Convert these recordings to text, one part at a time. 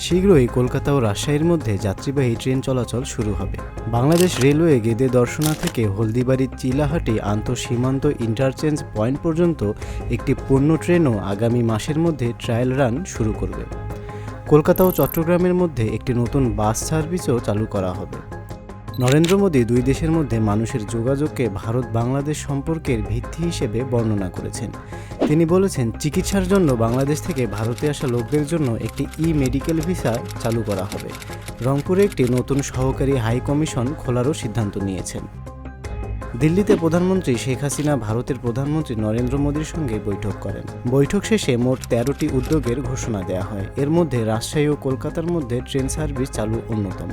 শীঘ্রই কলকাতা ও রাজশাহীর মধ্যে যাত্রীবাহী ট্রেন চলাচল শুরু হবে। বাংলাদেশ রেলওয়ে গেদে দর্শনা থেকে হলদিবাড়ির চিলাহাটি আন্তঃসীমান্ত ইন্টারচেঞ্জ পয়েন্ট পর্যন্ত একটি পণ্য ট্রেনও আগামী মাসের মধ্যে ট্রায়াল রান শুরু করবে। কলকাতা ও চট্টগ্রামের মধ্যে একটি নতুন বাস সার্ভিসও চালু করা হবে। নরেন্দ্র মোদী দুই দেশের মধ্যে মানুষের যোগাযোগকে ভারত বাংলাদেশ সম্পর্কের ভিত্তি হিসেবে বর্ণনা করেছেন। তিনি বলেছেন, চিকিৎসার জন্য বাংলাদেশ থেকে ভারতে আসা লোকদের জন্য একটি ই মেডিকেল ভিসা চালু করা হবে। রংপুরে একটি নতুন সহকারী হাই কমিশন খোলারও সিদ্ধান্ত নিয়েছেন। দিল্লিতে প্রধানমন্ত্রী শেখ হাসিনা ভারতের প্রধানমন্ত্রী নরেন্দ্র মোদীর সঙ্গে বৈঠক করেন। বৈঠক শেষে মোট তেরোটি উদ্যোগের ঘোষণা দেওয়া হয়। এর মধ্যে রাজশাহী ও কলকাতার মধ্যে ট্রেন সার্ভিস চালু অন্যতম।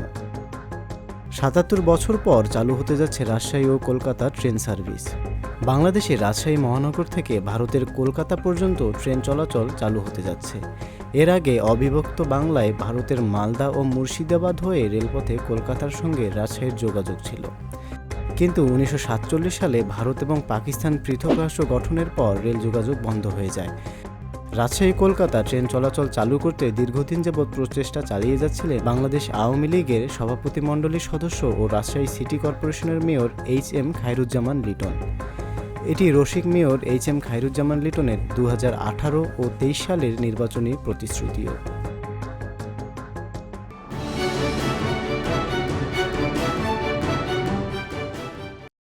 সাতাত্তর বছর পর চালু হতে যাচ্ছে রাজশাহী ও কলকাতা ট্রেন সার্ভিস। বাংলাদেশে রাজশাহী মহানগর থেকে ভারতের কলকাতা পর্যন্ত ট্রেন চলাচল চালু হতে যাচ্ছে। এর আগে অবিভক্ত বাংলায় ভারতের মালদা ও মুর্শিদাবাদ হয়ে রেলপথে কলকাতার সঙ্গে রাজশাহীর যোগাযোগ ছিল। কিন্তু উনিশশো সাতচল্লিশ সালে ভারত এবং পাকিস্তান পৃথক রাষ্ট্র গঠনের পর রেল যোগাযোগ বন্ধ হয়ে যায়। রাজশাহী, কলকাতা ট্রেন চলাচল চালু করতে দীর্ঘদিন যাবৎ প্রচেষ্টা চালিয়ে যাচ্ছিলেন বাংলাদেশ আওয়ামী লীগের সভাপতিমণ্ডলীর সদস্য ও রাজশাহী সিটি কর্পোরেশনের mayor H M Khairuzzaman Liton. এটি রসিক মেয়র এইচ এম খায়রুজ্জামান লিটনের দু হাজার আঠারো ও তেইশ সালের নির্বাচনী প্রতিশ্রুতিও।